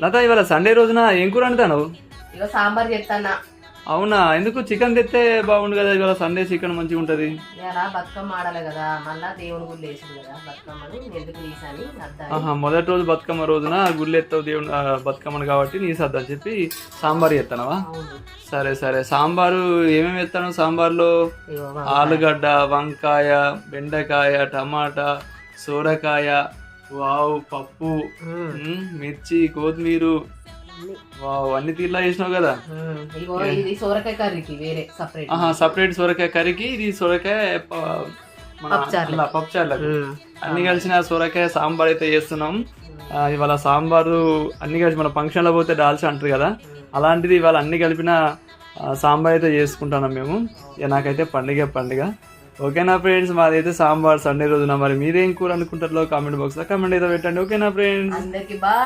లత ఇవాళ సండే రోజున ఏం కూర వండుతాను ఇక సాంబార్ చేస్తానా అవునా? ఎందుకు చికెన్ తెస్తే బాగుండు కదా ఇవాళ సండే చికెన్ మంచిగా ఉంటది? ఇలా బతుకమ్మ ఆడాలి కదా మళ్ళా దేవుని గుళ్ళు వేసింది కదా బతుకమ్మను ఎందుకు ఆహా మొదటి రోజు బతుకమ్మ రోజున గుళ్ళు ఎత్తావు దేవుడు ఆ, బతుకమ్మను కాబట్టి నీ సర్దని చెప్పి సాంబార్ చేస్తానవా సరే సరే. సాంబారు ఏమేమి ఎత్తాను సాంబార్లో? ఆలుగడ్డ వంకాయ బెండకాయ టమాటా సోరకాయ వావ్ పప్పు మిర్చి కొత్తిమీర. వావ్ అన్ని తీర్లా చేసినావు కదా? ఇది సోరకాయ కర్రీకి వేరే సపరేట్ ఆహా సపరేట్ సొరకాయ కర్రీకి ఇది సొరకాయ మన పప్పుచారులకు అన్ని కలిసిన సొరకాయ సాంబార్ అయితే చేస్తున్నాం. ఇవాళ సాంబారు అన్ని కలిసి మన ఫంక్షన్లో పోతే డాల్చా అంటారు కదా? అలాంటిది ఇవాళ అన్ని కలిపిన సాంబార్ అయితే చేసుకుంటున్నాం మేము. ఇక నాకైతే పండుగ పండుగ. ఓకేనా ఫ్రెండ్స్? మాదైతే సాంబార్ సండే రోజున. మరి మీరేం కూర అనుకుంటారో కామెంట్ బాక్స్లో కామెంట్ అయితే పెట్టండి. ఓకేనా ఫ్రెండ్స్? అందరికి బాయ్.